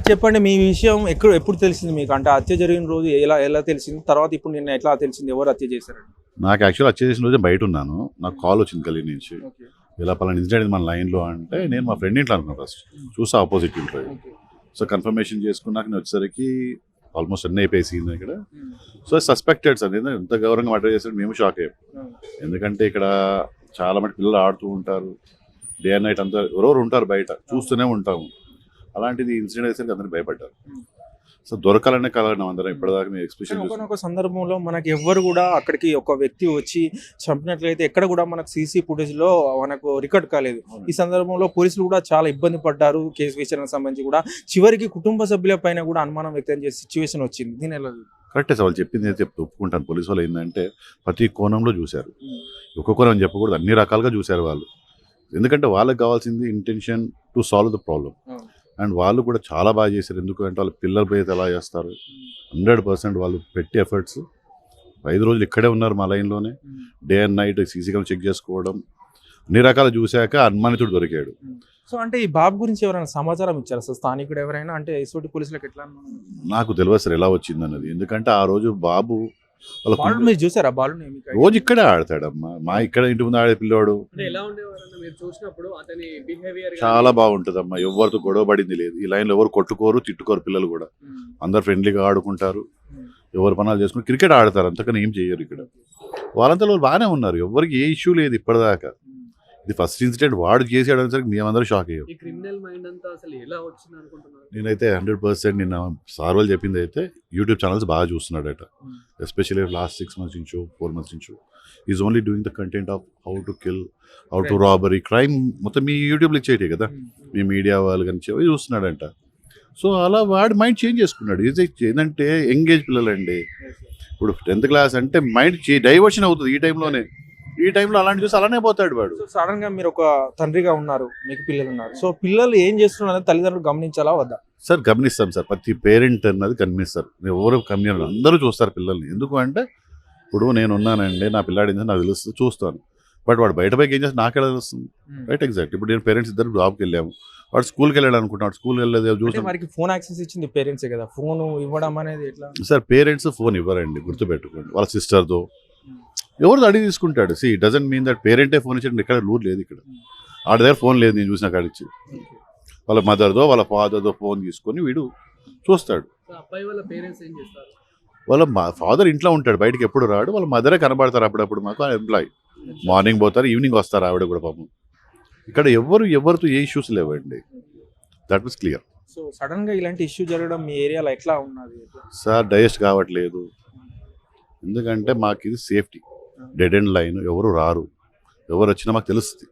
చెప్పండి మీ విషయం ఎక్కడ ఎప్పుడు తెలిసింది మీకు? అంటే హత్య జరిగిన రోజు ఎలా ఎలా తెలిసింది? తర్వాత ఇప్పుడు నిన్న ఎట్లా తెలిసింది? ఎవరు హత్య చేశారండి నాకు యాక్చువల్ వచ్చే చేసిన రోజే బయట ఉన్నాను. నాకు కాల్ వచ్చింది కలిగి నుంచి. ఇలా పలానా ఇన్సిడెంట్ మన లైన్లో అంటే నేను మా ఫ్రెండ్ ఇంట్లో అనుకున్నాను ఫస్ట్ చూసా ఆపోజిట్ ఇంట్లో. సో కన్ఫర్మేషన్ చేసుకున్నాక నేను వచ్చేసరికి ఆల్మోస్ట్ అన్నీ అయిపోయింది ఇక్కడ. So suspected sir. నేను ఎంత గౌరవంగా మర్డర్ చేశాడు మేము షాక్ అయ్యాం. ఎందుకంటే ఇక్కడ చాలా మంది పిల్లలు ఆడుతూ ఉంటారు. డే అండ్ నైట్ అంతా ఎవరెవరు ఉంటారు బయట. చూస్తూనే ఉంటాము. అలాంటిది ఇన్సిడెంట్ అయ్యేసరికి అందరూ భయపడ్డారు. సో దొరకాలనే కలగడం అందరం ఇప్పటిదాకా మేము ఎక్స్ప్రెషన్ ఒకనొక సందర్భంలో మనకి ఎవ్వరు కూడా అక్కడికి ఒక వ్యక్తి వచ్చి చంపినట్లయితే ఎక్కడ కూడా మనకు సీసీ ఫుటేజ్లో మనకు రికార్డ్ కాలేదు. ఈ సందర్భంలో పోలీసులు కూడా చాలా ఇబ్బంది పడ్డారు కేసు విచారణకు సంబంధించి కూడా. చివరికి కుటుంబ సభ్యుల పైన కూడా అనుమానం వ్యక్తం చేసే సిచ్యువేషన్ వచ్చింది. దీని ఎలా కరెక్టే సార్ వాళ్ళు చెప్పింది అయితే ఒప్పుకుంటాను. పోలీసు వాళ్ళు ఏంటంటే ప్రతి కోణంలో చూశారు. ఒక్క కోణం చెప్పకూడదు అన్ని రకాలుగా చూశారు వాళ్ళు. ఎందుకంటే వాళ్ళకి కావాల్సింది intention to solve the problem అవును. అండ్ వాళ్ళు కూడా చాలా బాగా చేశారు. ఎందుకంటే వాళ్ళ పిల్లల పోయి ఎలా చేస్తారు? హండ్రెడ్ పర్సెంట్ వాళ్ళు పెట్టి ఎఫర్ట్స్. ఐదు రోజులు ఇక్కడే ఉన్నారు మా లైన్లోనే. Day and night CC camera check చేసుకోవడం. అన్ని రకాలు చూశాక అనుమానితుడు దొరికాడు. సో అంటే ఈ బాబు గురించి ఎవరైనా సమాచారం ఇచ్చారు అసలు స్థానికుడు ఎవరైనా? అంటే ఎటువంటి పోలీసులకు ఎట్లా నాకు తెలియదు సార్ ఎలా వచ్చింది అన్నది ఎందుకంటే ఆ రోజు బాబు వాళ్ళ మీరు చూసారా? బాలుని రోజు ఇక్కడే ఆడతాడమ్మా. మా ఇక్కడ ఇంటి ముందు ఆడే పిల్లోడు. అంటే ఎలా ఉండేవారన్న మీరు చూసినప్పుడు అతని బిహేవియర్ చాలా బాగుంటుందమ్మా. ఎవరితో గొడవ పడింది లేదు. ఈ లైన్లో ఎవరు కొట్టుకోరు తిట్టుకోరు పిల్లలు కూడా. అందరు ఫ్రెండ్లీగా ఆడుకుంటారు. ఎవరు పనాలు చేసుకుని క్రికెట్ ఆడతారు. అంతకని ఏం చేయరు ఇక్కడ. వాళ్ళంతా వాళ్ళు బాగానే ఉన్నారు. ఎవరికి ఏ ఇష్యూ లేదు ఇప్పటిదాకా. ఇది ఫస్ట్ ఇన్సిడెంట్ వాడు చేసాడు అనేసరికి మేమందరం షాక్ అయ్యాం. ఈ క్రిమినల్ మైండ్ అంతా అసలు ఎలా వచ్చింది అనుకుంటున్నారు? నేనైతే హండ్రెడ్ పర్సెంట్ నిన్న సార్ వాళ్ళు చెప్పింది అయితే యూట్యూబ్ ఛానల్స్ బాగా చూస్తున్నాడట. ఎస్పెషల్లీ లాస్ట్ సిక్స్ మంత్స్ నుంచో ఫోర్ మంత్స్ నుంచో. Is only doing the content of how to kill how to robbery crime మొత్తం మీ యూట్యూబ్లో ఇచ్చేటి కదా. మీ మీడియా వాళ్ళు కానీ చూస్తున్నాడంట. సో అలా వాడి మైండ్ చేంజ్ చేసుకున్నాడు. ఇది ఏంటంటే ఎంగేజ్ పిల్లలండి. ఇప్పుడు టెన్త్ క్లాస్ అంటే మైండ్ డైవర్షన్ అవుతుంది ఈ టైంలోనే ఈ టైంలో అలాంటి చూసి అలానే పోతాడు వాడు. సో సడన్గా మీరు ఒక తండ్రిగా ఉన్నారు మీకు పిల్లలు ఉన్నారు. సో పిల్లలు ఏం చేస్తున్నారు అనేది తల్లిదండ్రులు గమనించాలా వద్దా? సార్ గమనిస్తాం సార్. ప్రతి పేరెంట్ అన్నది గమనిస్తారు. ఎవరు కమ్యూనిటీ అందరూ చూస్తారు పిల్లల్ని. ఎందుకు అంటే ఇప్పుడు నేను ఉన్నానండి నా పిల్లాడి నాకు తెలుస్తుంది చూస్తాను. బట్ వాడు బయట పైకి ఏం చేస్తే నాకు ఎలా తెలుస్తుంది? రైట్ ఎగ్జాక్ట్ ఇప్పుడు నేను పేరెంట్స్ ఇద్దరు జాబ్కి వెళ్ళాము. వాడు స్కూల్కి వెళ్ళాడు అనుకుంటున్నాడు. స్కూల్కి వెళ్ళలేదు అంటే చూస్తాం వారికి ఫోన్ యాక్సెస్ ఇచ్చింది పేరెంట్సే కదా. ఫోన్ ఇవ్వడం అనేది ఎట్లా? సార్ పేరెంట్స్ ఫోన్ ఇవ్వరండి. గుర్తుపెట్టుకోండి. వాళ్ళ సిస్టర్తో ఎవరితో అడిగి తీసుకుంటాడు? సి డజన్ మీన్ దట్ పేరెంటే ఫోన్ ఇచ్చాడు ఇక్కడ రూల్ లేదు ఇక్కడ. ఆడ దగ్గర ఫోన్ లేదు నేను చూసిన కాడిచ్చి వాళ్ళ మదర్దో వాళ్ళ ఫాదర్దో ఫోన్ తీసుకొని వీడు చూస్తాడు. వాళ్ళ పేరెంట్స్ ఏం చేస్తారు? వాళ్ళ ఫాదర్ ఇంట్లో ఉంటాడు బయటికి ఎప్పుడు రాడు వాళ్ళ మదరే కనబడతారు అప్పుడప్పుడు మాకు ఎంప్లాయ్ మార్నింగ్ పోతారు ఈవినింగ్ వస్తారు ఆవిడ కూడా పాపం. ఇక్కడ ఎవరు ఎవరితో ఏ ఇష్యూస్ లేవండి. దట్ వాస్ క్లియర్ సో సడన్గా ఇలాంటి ఇష్యూ జరగడం మీ ఏరియాలో ఎట్లా ఉన్నది? సార్ డైజెస్ట్ కావట్లేదు. ఎందుకంటే మాకు ఇది సేఫ్టీ. డెడ్ ఎండ్ లైన్ ఎవరు రారు. ఎవరు వచ్చినా మాకు తెలుస్తుంది.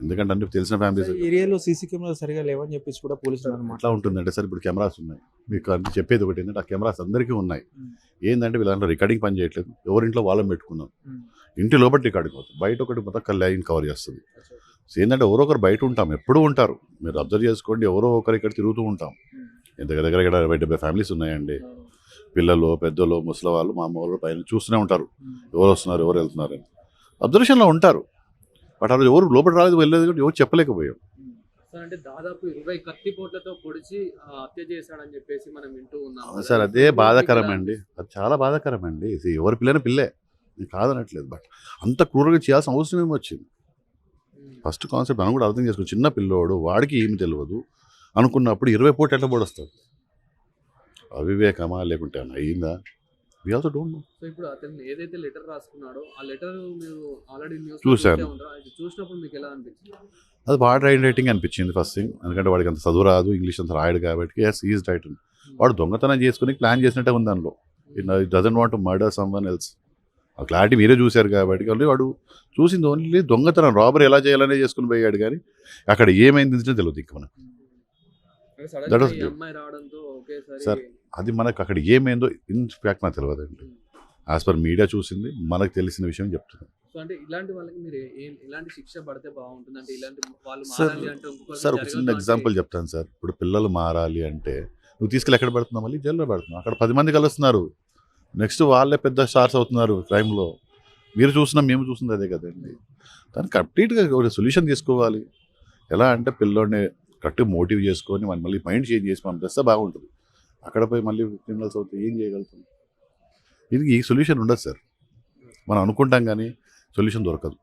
ఎందుకంటే అంటే తెలిసిన ఫ్యామిలీస్ ఏరియాలో సీసీ కెమెరా సరిగా లేవని చెప్పేసి కూడా పోలీసులు అన్నమాట ఎట్లా ఉంటుందంటే సార్ ఇప్పుడు కెమెరాస్ ఉన్నాయి. మీకు అంటే చెప్పేది ఒకటి ఏంటంటే ఆ కెమెరాస్ అందరికీ ఉన్నాయి. ఏంటంటే వీళ్ళంటే రికార్డింగ్ పని చేయట్లేదు. ఎవరింట్లో వాళ్ళని పెట్టుకున్నాం ఇంటి లోపల రికార్డింగ్ అవుతుంది. బయట ఒకటి మొత్తం లైన్ కవర్ చేస్తుంది. సో ఏంటంటే ఎవరో ఒకరు బయట ఉంటాం. ఎప్పుడూ ఉంటారు. మీరు అబ్జర్వ్ చేసుకోండి. ఎవరో ఒకరు ఇక్కడ తిరుగుతూ ఉంటాం. దగ్గర దగ్గర ఇక్కడ డెబ్బై ఫ్యామిలీస్ ఉన్నాయండి. పిల్లలు పెద్దలు ముసలి వాళ్ళు మా అమ్మ వాళ్ళు పైన చూస్తూనే ఉంటారు. ఎవరు వస్తున్నారు ఎవరు వెళ్తున్నారు అని అబ్జర్వేషన్లో ఉంటారు. బట్ ఆ రోజు ఎవరు లోపల రాలేదు వెళ్ళలేదు కాబట్టి ఎవరు చెప్పలేకపోయాం సార్ అంటే దాదాపు ఇరవై కత్తి పోట్లతో పొడిచి ఆ, హత్య చేశాడని చెప్పేసి మనం వింటూ ఉన్నాం. సార్ అదే బాధాకరం అండి? అది చాలా బాధాకరం అండి ఇది ఎవరి పిల్లని పిల్లే. నేను కాదనట్లేదు బట్ అంత క్రూరంగా చేయాల్సిన అవసరం ఏమి వచ్చింది? ఫస్ట్ కాన్సెప్ట్ మనం కూడా అర్థం చేసుకో చిన్న పిల్లోడు వాడికి ఏమి తెలియదు అనుకున్నప్పుడు ఇరవై పూట ఎట్లా పొడొస్తాడు? అవివేకమా లేకుంటే అయ్యిందా? We also don't know so ఇప్పుడు అతను ఏదైతే లెటర్ రాసుకున్నాడో ఆ లెటర్ మీరు ఆల్రెడీ న్యూస్ చూశాను. అది చూసినప్పుడు మీకు ఎలా అనిపించింది? అది వాడు రైట్ రైటింగ్ అనిపించింది ఫస్ట్ థింగ్ ఎందుకంటే వాడికి అంత చదువు రాదు ఇంగ్లీష్ అంత రాయడు కాబట్టి ఎస్ ఈజ్ రైట్ వాడు దొంగతనం చేసుకుని ప్లాన్ చేసినట్టే ఉంది దానిలో it doesn't want murder someone else ఆ క్లారిటీ మీరే చూశారు కాబట్టి ఓన్లీ వాడు చూసింది ఓన్లీ దొంగతనం రాబరీ ఎలా చేయాలనే చేసుకుని పోయాడు కానీ అక్కడ ఏమైంది తెలియదు ఇంక మనకు. Sir. అది మనకు అక్కడ ఏమైందో ఇన్ ఫ్యాక్ట్ నాకు తెలియదండి యాజ్ పర్ మీడియా చూసింది మనకు తెలిసిన విషయం చెప్తున్నాను. సో అంటే ఇలాంటి వాళ్ళకి మీరు ఏ- ఎలాంటి శిక్ష పడితే బాగుంటుంది. అంటే ఇలాంటి వాళ్ళు Sir, మారాలి అంటే ఇంకొకరికి సార్ ఒక చిన్న ఎగ్జాంపుల్ చెప్తాను సార్ ఇప్పుడు పిల్లలు మారాలి అంటే నువ్వు తీసుకెళ్ళి ఎక్కడ పెడుతున్నావు? మళ్ళీ జైల్లో పెడుతున్నావు. అక్కడ పది మంది కలుస్తున్నారు. నెక్స్ట్ వాళ్ళే పెద్ద స్టార్స్ అవుతున్నారు క్రైమ్లో మీరు చూసినా మేము చూసింది అదే కదండి. దానికి కంప్లీట్గా ఒక సొల్యూషన్ తీసుకోవాలి. ఎలా అంటే పిల్లోడిని కరెక్ట్ మోటివ్ చేసుకొని మనం మళ్ళీ మైండ్ చేంజ్ చేసి పంపిస్తే బాగుంటుంది. అక్కడ పోయి మళ్ళీ క్రిమినల్స్ అవుతాయి ఏం చేయగలుగుతాం? దీనికి ఈ సొల్యూషన్ ఉండదు సార్. మనం అనుకుంటాం కానీ సొల్యూషన్ దొరకదు.